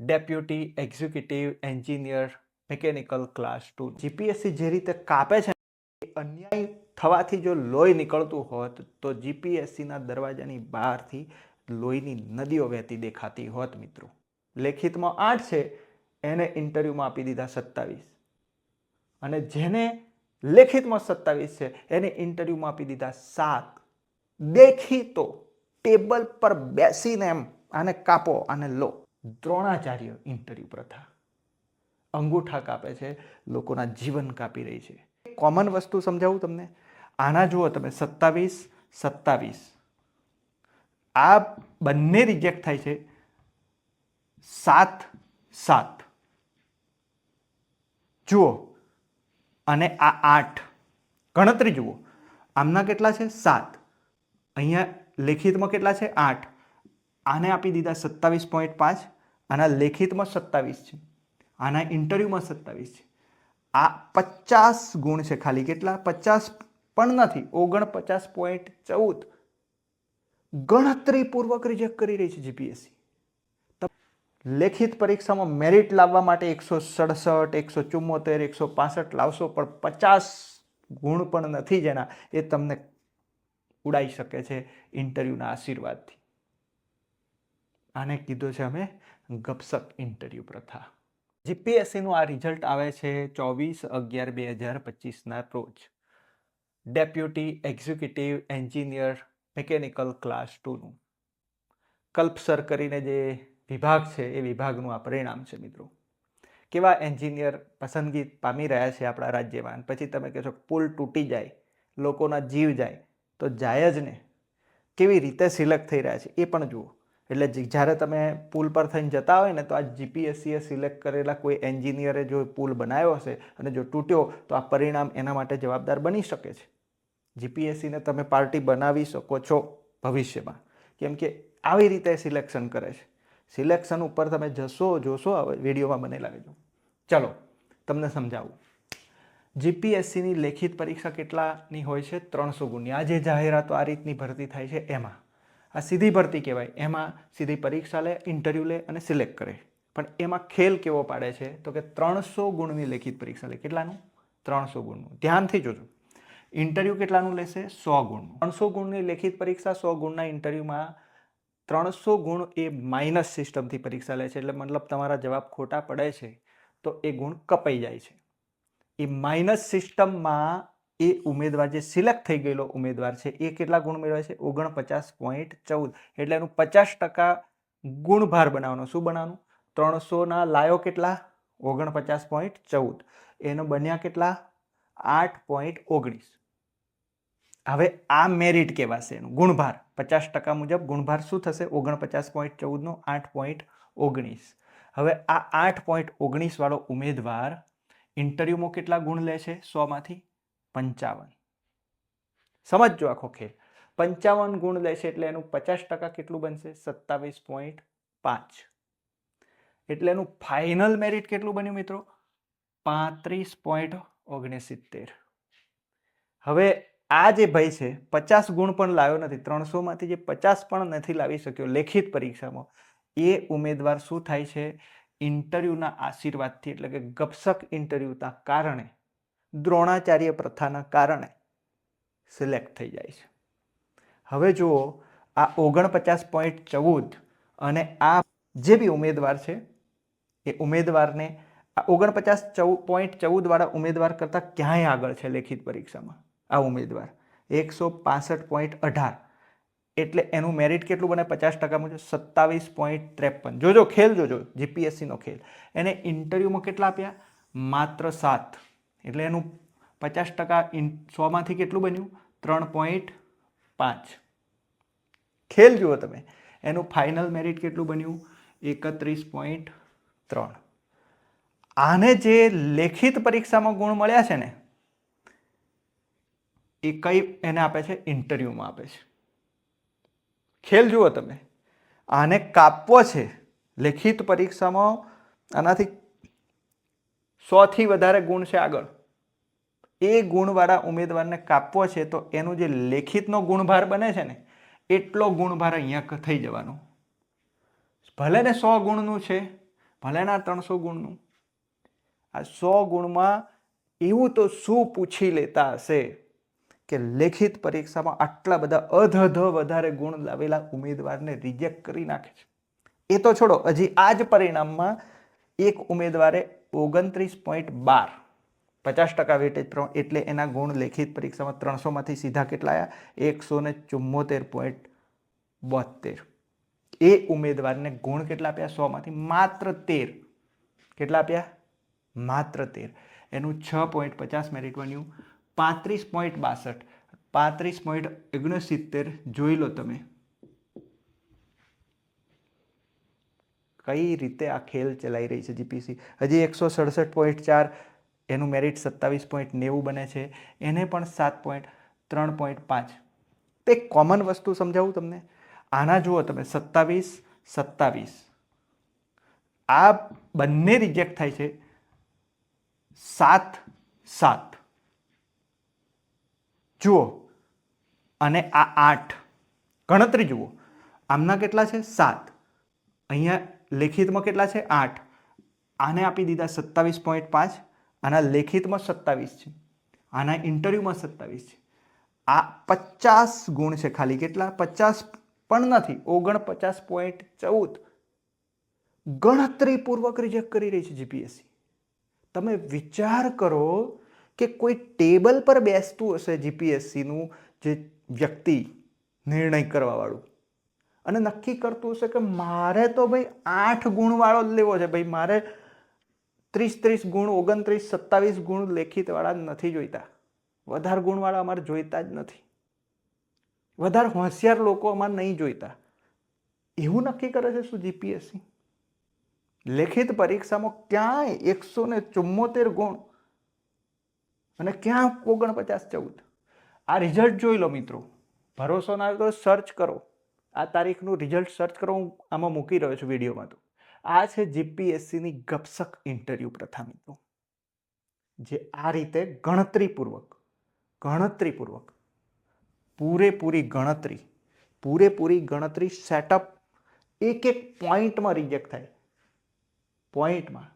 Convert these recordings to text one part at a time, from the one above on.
Deputy executive engineer mechanical class two. GPSC જે રીતે કાપે છે, એ અન્યાય થવાથી જો લોહી નીકળતું હોત, તો જીપીએસસીના દરવાજાની બહારથી લોહીની નદીઓ વહેતી દેખાતી હોત મિત્રો. લેખિતમાં આઠ છે, એને ઇન્ટરવ્યૂમાં આપી દીધા સત્તાવીસ. અને જેને લેખિતમાં સત્તાવીસ છે, એને ઇન્ટરવ્યૂમાં આપી દીધા સાત. દેખી તો ટેબલ પર બેસીને એમ, આને કાપો, આને લો. દ્રોણાચાર્ય ઇન્ટરવ્યુ પ્રથા. અંગૂઠા કાપે છે, લોકોના જીવન કાપી રહી છે. કોમન વસ્તુ સમજાવું તમને? આના જુઓ તમે, સત્તાવીસ સત્તાવીસ. આ બંને રિજેક્ટ થાય છે. સાત સાત. જુઓ. અને આ આઠ. ગણતરી જુઓ. આમના કેટલા છે? સાત. અહીંયા લેખિતમાં કેટલા છે? આઠ. આને આપી દીધા સત્તાવીસ પોઈન્ટ પાંચ, આના લેખિતમાં સત્તાવીસ છે, આના ઇન્ટરવ્યૂમાં સત્તાવીસ છે. આ પચાસ ગુણ છે ખાલી, કેટલા? પચાસ પણ નથી, ઓગણપચાસ પોઈન્ટ ચૌદ. ગણતરીપૂર્વક રિજેક્ટ કરી રહી છે જીપીએસસી લેખિત પરીક્ષામાં મેરિટ લાવવા માટે એકસો સડસઠ, એકસો ચુમ્મોતેર એકસો પાસઠ લાવશો, પણ પચાસ ગુણ પણ નથી જેના એ તમને ઉડાઈ શકે છે ઇન્ટરવ્યૂના આશીર્વાદથી. આને કીધું છે અમે ગપસપ ઇન્ટરવ્યૂ પ્રથા. જીપીએસસીનું આ રિઝલ્ટ આવે છે ચોવીસ અગિયાર બે હજાર પચીસના રોજ. Deputy executive engineer mechanical class ટુનું. Kalpasar કરીને જે વિભાગ છે એ વિભાગનું આ પરિણામ છે મિત્રો. કેવા એન્જિનિયર પસંદગી પામી રહ્યા છે આપણા રાજ્યમાં? પછી તમે કહેશો પુલ તૂટી જાય, લોકોના જીવ જાય, તો જાય જ ને. કેવી રીતે સિલેક્ટ થઈ રહ્યા છે એ પણ જુઓ. એટલે જ્યારે તમે પુલ પર થઈને જતા હોય ને, તો આ જીપીએસસીએ સિલેક્ટ કરેલા કોઈ એન્જિનિયરે જો પુલ બનાવ્યો હશે અને જો તૂટ્યો, તો આ પરિણામ એના માટે જવાબદાર બની શકે છે. જીપીએસસીને તમે પાર્ટી બનાવી શકો છો ભવિષ્યમાં. કેમ કે આવી રીતે સિલેક્શન કરે છે. સિલેક્શન ઉપર તમે જશો, જોશો વિડીયોમાં મને લાગે છે ચલો, તમને સમજાવું. જીપીએસસીની લેખિત પરીક્ષા કેટલાની હોય છે? ત્રણસો ગુણની આ જે જાહેરાતો આ રીતની ભરતી થાય છે એમાં. આ સીધી ભરતી કહેવાય. એમાં સીધી પરીક્ષા લે ઇન્ટરવ્યૂ લે અને સિલેક્ટ કરે. પણ એમાં ખેલ કેવો પાડે છે? તો કે ત્રણસો ગુણની લેખિત પરીક્ષા લે. કેટલાનું? ત્રણસો ગુણનું. ધ્યાનથી જોજો. ઇન્ટરવ્યૂ કેટલાનું લેશે? સો ગુણનું. ત્રણસો ગુણની લેખિત પરીક્ષા, સો ગુણના ઇન્ટરવ્યૂમાં ત્રણસો ગુણ એ માઇનસ સિસ્ટમથી પરીક્ષા લે છે. એટલે મતલબ તમારા જવાબ ખોટા પડે છે. તો એ ગુણ કપાઈ જાય છે. એ માઇનસ સિસ્ટમમાં એ ઉમેદવાર જે સિલેક્ટ થઈ ગયેલો ઉમેદવાર છે, એ કેટલા ગુણ મેળવે છે? ઓગણપચાસ પોઈન્ટ ચૌદ. એટલે એનું પચાસ ટકા ગુણભાર બનાવવાનો. શું બનાવવાનું? ત્રણસોના લાયો કેટલા? ઓગણપચાસ પોઈન્ટ ચૌદ. એનો બન્યા કેટલા? આઠ પોઈન્ટ ઓગણીસ. હવે આ મેરિટ કહેવાશે એનું, ગુણભાર. પચાસ ટકા મુજબ ગુણભાર શું થશે? ઓગણપચાસ પોઈન્ટ ચૌદનો આઠ પોઈન્ટ ઓગણીસ. હવે આ આઠ પોઈન્ટ ઓગણીસવાળો ઉમેદવાર ઇન્ટરવ્યૂમાં કેટલા ગુણ લે છે? સોમાંથી પંચાવન. સમજજો આખો ખેલ. પંચાવન ગુણ લેશે એટલે એનું પચાસ ટકા કેટલું બનશે? સત્તાવીસ પોઈન્ટ પાંચ. એટલે એનું ફાઇનલ મેરિટ કેટલું બન્યું મિત્રો? પાંત્રીસ પોઈન્ટ ઓગણસિત્તેર. હવે આ જે ભાઈ છે, પચાસ ગુણ પણ લાવ્યો નથી. ત્રણસોમાંથી જે પચાસ પણ નથી લાવી શક્યો લેખિત પરીક્ષામાં, એ ઉમેદવાર શું થાય છે? ઇન્ટરવ્યૂના આશીર્વાદથી, એટલે કે ગપસક ઇન્ટરવ્યૂના કારણે દ્રોણાચાર્ય પ્રથાના કારણે સિલેક્ટ થઈ જાય છે. હવે જુઓ, આ ઓગણપચાસ પોઈન્ટ ચૌદ અને આ જે બી ઉમેદવાર છે, એ ઉમેદવારને આ ઓગણપચાસ ચૌદ પોઈન્ટ ચૌદવાળા ઉમેદવાર કરતાં ક્યાંય આગળ છે લેખિત પરીક્ષામાં? આ ઉમેદવાર એકસો પાસઠ પોઈન્ટ અઢાર. એટલે એનું મેરિટ કેટલું બને? પચાસ ટકા મુજબ સત્તાવીસ પોઈન્ટ ત્રેપન. જોજો, ખેલ જોજો જીપીએસસીનો ખેલ. એને ઇન્ટરવ્યૂમાં કેટલા આપ્યા? માત્ર સાત. એટલે એનું પચાસ ટકા ઇન સોમાંથી કેટલું બન્યું? ત્રણ પોઈન્ટ પાંચ. ખેલ જુઓ તમે. એનું ફાઇનલ મેરિટ કેટલું બન્યું? એકત્રીસ પોઈન્ટ ત્રણ. આને જે લેખિત પરીક્ષામાં ગુણ મળ્યા છે ને, એ કઈ એને આપે છે? ઇન્ટરવ્યૂમાં આપે છે. ખેલ જુઓ તમે. આને કાપવો છે લેખિત પરીક્ષામાં, આનાથી સોથી વધારે ગુણ છે આગળ. એ ગુણવાળા ઉમેદવારને કાપવો છે તો એનું જે લેખિતનો ગુણભાર બને છે ને, એટલો ગુણભાર અહીંયા થઈ જવાનો. ભલે ને સો ગુણનું છે, ભલે ના ત્રણસો ગુણનું. આ સો ગુણમાં એવું તો શું પૂછી લેતા હશે કે લેખિત પરીક્ષામાં આટલા બધા અધધ વધારે ગુણ લાવેલા ઉમેદવારને રિજેક્ટ કરી નાખે છે? એ તો છોડો, હજી આ જ પરિણામમાં એક ઉમેદવારે ઓગણત્રીસ પોઈન્ટ બાર, પચાસ ટકા વેટેજ પ્રમાણે એટલે એના ગુણ લેખિત પરીક્ષામાં ત્રણસોમાંથી સીધા કેટલા આવ્યા એકસો ને ચુમ્મોતેર પોઈન્ટ બોતેર એ ઉમેદવારને ગુણ કેટલા આપ્યા? સોમાંથી માત્ર તેર. કેટલા આપ્યા? માત્ર તેર. એનું છ પોઈન્ટ પચાસ મેરિટ બન્યું. પાંત્રીસ પોઈન્ટ બાસઠ. પાંત્રીસ પોઈન્ટ ઓગણસિત્તેર જોઈ લો તમે. કઈ રીતે આ ખેલ ચલાવી રહી છે જીપીસી? હજી એકસો સડસઠ પોઈન્ટ ચાર, એનું મેરિટ સત્તાવીસ પોઈન્ટ નેવું બને છે. એને પણ સાત પોઈન્ટ ત્રણ પોઈન્ટ પાંચ. તો એક કોમન વસ્તુ સમજાવું તમને? આના જુઓ તમે, સત્તાવીસ સત્તાવીસ. આ બંને રિજેક્ટ થાય છે. સાત સાત. જુઓ. અને આ આઠ. ગણતરી જુઓ. આમના કેટલા છે? સાત. અહીંયા લેખિતમાં કેટલા છે? આઠ. આને આપી દીધા સત્તાવીસ પોઈન્ટ પાંચ આના લેખિતમાં સત્તાવીસ છે. આના ઇન્ટરવ્યૂમાં સત્તાવીસ છે. આ પચાસ ગુણ છે ખાલી. કેટલા? પચાસ પણ નથી. ઓગણપચાસ પોઈન્ટ ચૌદ. ગણતરીપૂર્વક રિજેક્ટ કરી રહી છે જીપીએસસી તમે વિચાર કરો કે કોઈ ટેબલ પર બેસતું હશે જીપીએસસીનું જે વ્યક્તિ નિર્ણય કરવાવાળું. અને નક્કી કરતું હશે કે મારે તો ભાઈ આઠ ગુણવાળો જ લેવો છે. ભાઈ મારે ત્રીસ ત્રીસ ગુણ, ઓગણત્રીસ, સત્તાવીસ ગુણ લેખિતવાળા નથી જોઈતા. વધારે ગુણવાળા અમારે જોઈતા જ નથી. વધારે હોશિયાર લોકો અમારે નહીં જોઈતા. એવું નક્કી કરે છે શું જીપીએસસી લેખિત પરીક્ષામાં ક્યાંય એકસો ને ચુમ્મોતેર ગુણ અને ક્યાં ઓગણપચાસ ચૌદ? આ રિઝલ્ટ જોઈ લો મિત્રો. ભરોસો ના તો સર્ચ કરો. આ તારીખનું રિઝલ્ટ સર્ચ કરો, હું આમાં મૂકી રહ્યો છું વિડીયોમાં તો. આ છે જીપીએસસીની ગપસક ઇન્ટરવ્યૂ પ્રથા મિત્રો. જે આ રીતે ગણતરીપૂર્વક ગણતરીપૂર્વક, પૂરેપૂરી ગણતરી પૂરેપૂરી ગણતરી સેટઅપ એક એક પોઈન્ટમાં રિજેક્ટ થાય. પોઈન્ટમાં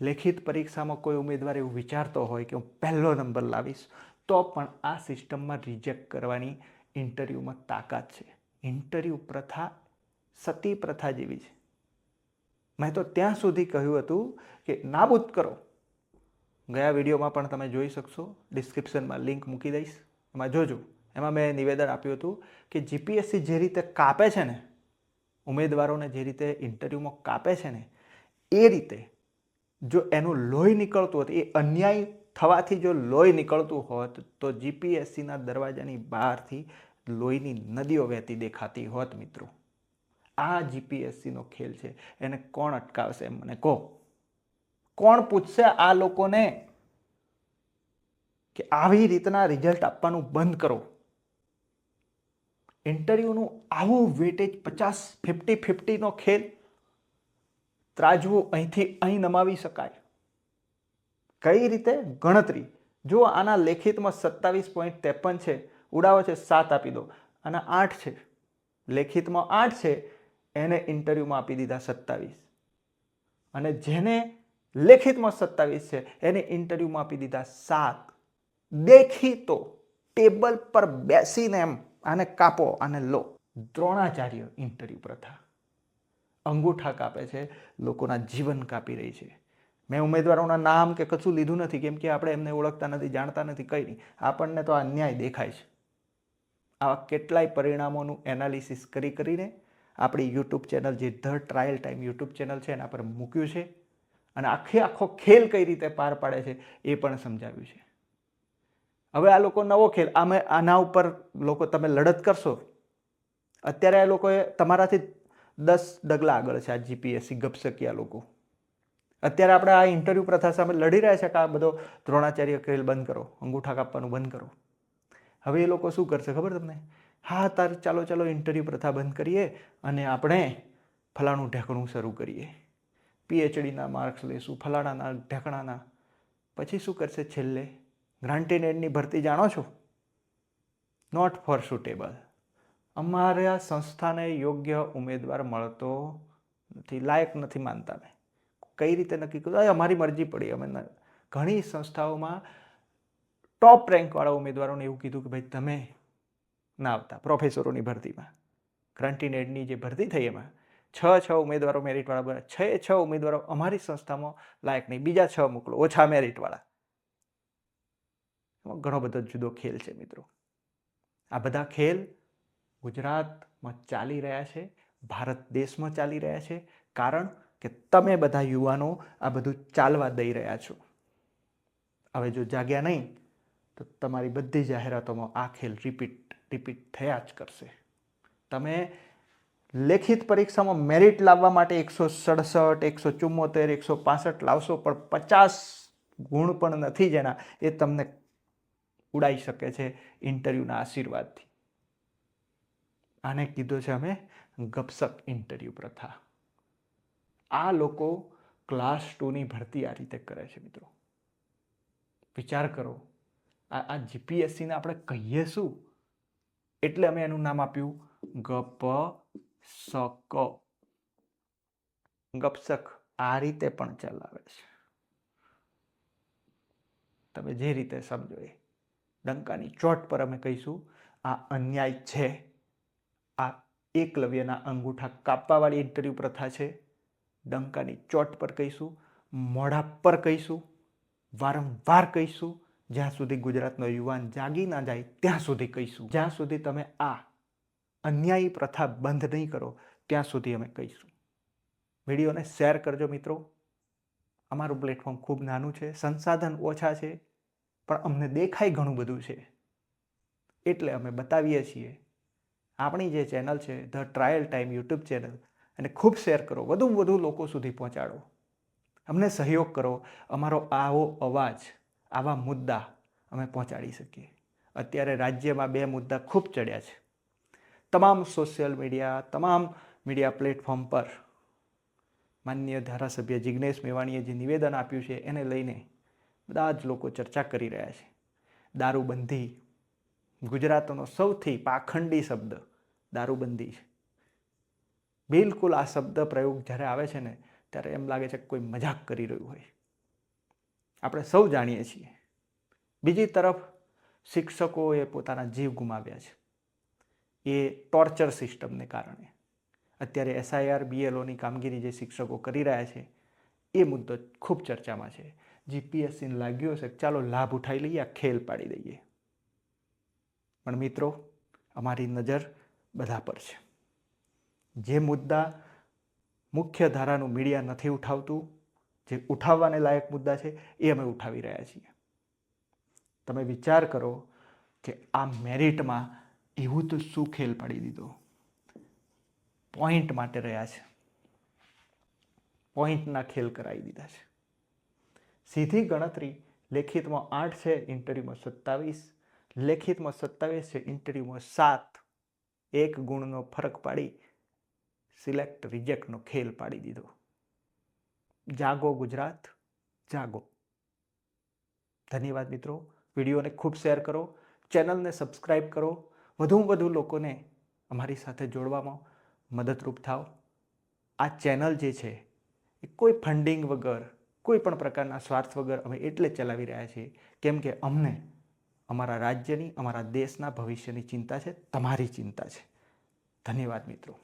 લેખિત પરીક્ષામાં કોઈ ઉમેદવાર એવું વિચારતો હોય કે હું પહેલો નંબર લાવીશ, તો પણ આ સિસ્ટમમાં રિજેક્ટ કરવાની ઇન્ટરવ્યૂમાં તાકાત છે. ઇન્ટરવ્યૂ પ્રથા સતી પ્રથા જેવી છે. મેં તો ત્યાં સુધી કહ્યું હતું કે નાબૂદ કરો. ગયા વિડીયોમાં પણ તમે જોઈ શકશો. ડિસ્ક્રિપ્શનમાં લિંક મૂકી દઈશ. એમાં જોજો. એમાં મેં નિવેદન આપ્યું હતું કે જીપીએસસી જે રીતે કાપે છે ને, ઉમેદવારોને જે રીતે ઇન્ટરવ્યૂમાં કાપે છે ને, એ રીતે જો એનું લોહી નીકળતું હતું એ અન્યાય થવાથી જો લોહી નીકળતું હોત, તો જીપીએસસીના દરવાજાની બહારથી લોહીની નદીઓ વહેતી દેખાતી હોત મિત્રો. આ જીપીએસસીનો ખેલ છે. એને કોણ અટકાવશે મને કહો. કોણ પૂછશે આ લોકોને કે આવી રીતના રિઝલ્ટ આપવાનું બંધ કરો? ઇન્ટરવ્યૂનું આવું વેટેજ પચાસ ફિફ્ટી ફિફ્ટીનો ખેલ, ત્રાજવું અહીંથી અહીં નમાવી શકાય. કઈ રીતે ગણતરી? જો આના લેખિતમાં સત્તાવીસ પોઈન્ટ ત્રેપન છે, ઉડાવો છે, સાત આપી દો. આના આઠ છે, લેખિતમાં આઠ છે, એને ઇન્ટરવ્યૂમાં આપી દીધા સત્તાવીસ. અને જેને લેખિતમાં સત્તાવીસ છે, એને ઇન્ટરવ્યૂમાં આપી દીધા સાત. દેખીતો ટેબલ પર બેસીને એમ આને કાપો આને લો. દ્રોણાચાર્ય ઇન્ટરવ્યૂ પ્રથા. અંગૂઠા કાપે છે, લોકોના જીવન કાપી રહી છે. મેં ઉમેદવારોના નામ કે કશું લીધું નથી, કેમ કે આપણે એમને ઓળખતા નથી, જાણતા નથી, કંઈ નહીં. આપણને તો આ અન્યાય દેખાય છે. આવા કેટલાય પરિણામોનું એનાલિસિસ કરી કરીને આપણી યુટ્યુબ ચેનલ જે the trial time YouTube channel છે એના પર મૂક્યું છે અને આખે આખો ખેલ કઈ રીતે પાર પાડે છે એ પણ સમજાવ્યું છે. હવે આ લોકો નવો ખેલ, આમે આના ઉપર લોકો તમે લડત કરશો? અત્યારે આ લોકોએ તમારાથી દસ ડગલા આગળ છે આ જીપીએસસી ગપસકિયા લોકો. અત્યારે આપણે આ ઇન્ટરવ્યૂ પ્રથા સામે લડી રહ્યા છે કે આ બધો દ્રોણાચાર્ય ખેલ બંધ કરો, અંગૂઠા કાપવાનું બંધ કરો. હવે એ લોકો શું કરશે ખબર તમને? હા, તાર ચાલો ચાલો ઇન્ટરવ્યૂ પ્રથા બંધ કરીએ અને આપણે ફલાણું ઢેકણું શરૂ કરીએ. પીએચડીના માર્ક્સ લેશું, ફલાણાના ઢેકણાના. પછી શું કરશે છેલ્લે? ગ્રાન્ટેડ ભરતી જાણો છો? નોટ ફોર સુટેબલ અમારા સંસ્થાને યોગ્ય ઉમેદવાર મળતો નથી, લાયક નથી માનતા અમે કઈ રીતે નક્કી કર્યું? અમારી મરજી પડી. અમે ઘણી સંસ્થાઓમાં ટોપ રેન્કવાળા ઉમેદવારોને એવું કીધું કે, ભાઈ, તમે ના આવતા પ્રોફેસરોની ભરતીમાં. ગ્રાન્ટીનેડની જે ભરતી થઈ એમાં, છ છ ઉમેદવારો મેરિટવાળા બન્યા. છ છ ઉમેદવારો અમારી સંસ્થામાં લાયક નહીં. બીજા છ મોકલો. ઓછા મેરિટવાળા ઘણો બધો જુદો ખેલ છે, મિત્રો. આ બધા ખેલ ગુજરાતમાં ચાલી રહ્યા છે, ભારત દેશમાં ચાલી રહ્યા છે. કારણ કે તમે બધા યુવાનો આ બધું ચાલવા દઈ રહ્યા છો. હવે જો જાગ્યા નહીં, તો તમારી બધી જાહેરાતોમાં આ ખેલ રિપીટ રિપીટ થયા જ કરશે. તમે લેખિત પરીક્ષામાં મેરિટ લાવવા માટે એકસો સડસઠ, એકસો ચુમ્મોતેર એકસો પાસઠ લાવશો, પણ પચાસ ગુણ પણ નથી જેના એ તમને ઉડાઈ શકે છે ઇન્ટરવ્યૂના આશીર્વાદથી. આને કીધો છે અમે ગપસપ ઇન્ટરવ્યૂ પ્રથા. આ લોકો ક્લાસ ટુની ભરતી આ રીતે કરે છે મિત્રો. વિચાર કરો. આ આ જીપીએસસીને આપણે કહીએ શું? એટલે અમે એનું નામ આપ્યું ગપ સક ગપસક આ રીતે પણ ચલાવે છે. તમે જે રીતે સમજો એ. ડંકાની ચોટ પર અમે કહીશું, આ અન્યાય છે. આ એકલવ્યના અંગૂઠા કાપવાવાળી ઇન્ટરવ્યૂ પ્રથા છે. ડંકાની ચોટ પર કહીશું, મોઢા પર કહીશું, વારંવાર કહીશું, જ્યાં સુધી ગુજરાતનો યુવાન જાગી ના જાય ત્યાં સુધી કહીશું. જ્યાં સુધી તમે આ અન્યાયી પ્રથા બંધ નહીં કરો, ત્યાં સુધી અમે કહીશું. વિડીયોને શેર કરજો મિત્રો. અમારું પ્લેટફોર્મ ખૂબ નાનું છે, સંસાધન ઓછા છે, પણ અમને દેખાય ઘણું બધું છે. એટલે અમે બતાવીએ છીએ. આપણી જે ચેનલ છે, the trial time YouTube channel અને ખૂબ શેર કરો. વધુમાં વધુ લોકો સુધી પહોંચાડો. અમને સહયોગ કરો. અમારો આવો અવાજ, આવા મુદ્દા અમે પહોંચાડી શકીએ. અત્યારે રાજ્યમાં બે મુદ્દા ખૂબ ચડ્યા છે. તમામ સોશિયલ મીડિયા તમામ મીડિયા પ્લેટફોર્મ પર માનનીય ધારાસભ્ય જિજ્ઞેશ મેવાણીએ જે નિવેદન આપ્યું છે એને લઈને બધા જ લોકો ચર્ચા કરી રહ્યા છે. દારૂબંધી ગુજરાતનો સૌથી પાખંડી શબ્દ દારૂબંધી છે. બિલકુલ આ શબ્દ પ્રયોગ જ્યારે આવે છે ને, ત્યારે એમ લાગે છે કે કોઈ મજાક કરી રહ્યું હોય. આપણે સૌ જાણીએ છીએ. બીજી તરફ શિક્ષકોએ પોતાના જીવ ગુમાવ્યા છે. એ ટોર્ચર સિસ્ટમને કારણે. અત્યારે એસઆઈઆર બીએલઓની કામગીરી જે શિક્ષકો કરી રહ્યા છે, એ મુદ્દો ખૂબ ચર્ચામાં છે. જીપીએસસીને લાગ્યો કે ચાલો લાભ ઉઠાવી લઈએ, આ ખેલ પાડી દઈએ. પણ મિત્રો, અમારી નજર બધા પર છે. જે મુદ્દા મુખ્ય ધારાનું મીડિયા નથી ઉઠાવતું, જે ઉઠાવવાને લાયક મુદ્દા છે, એ અમે ઉઠાવી રહ્યા છીએ. તમે વિચાર કરો કે આ મેરિટમાં એવું તો શું ખેલ પાડી દીધો. પોઈન્ટ માટે રહ્યા છે. પોઈન્ટના ખેલ કરાવી દીધા છે. સીધી ગણતરી લેખિતમાં આઠ છે, ઇન્ટરવ્યુમાં સત્તાવીસ. લેખિતમાં સત્તાવીસ છે, ઇન્ટરવ્યુમાં સાત. એક ગુણનો ફરક પાડી સિલેક્ટ રિજેક્ટનો ખેલ પાડી દીધો. જાગો ગુજરાત, જાગો. ધન્યવાદ મિત્રો. વિડીયોને ખૂબ શેર કરો. ચેનલને સબસ્ક્રાઈબ કરો. વધુમાં વધુ લોકોને અમારી સાથે જોડવામાં મદદરૂપ થાઓ. આ ચેનલ જે છે, એ કોઈ ફંડિંગ વગર, કોઈ પણ પ્રકારના સ્વાર્થ વગર અમે એટલે ચલાવી રહ્યા છીએ, કેમ કે અમને અમારા રાજ્યની, અમારા દેશના ભવિષ્યની ચિંતા છે, તમારી ચિંતા છે. ધન્યવાદ મિત્રો.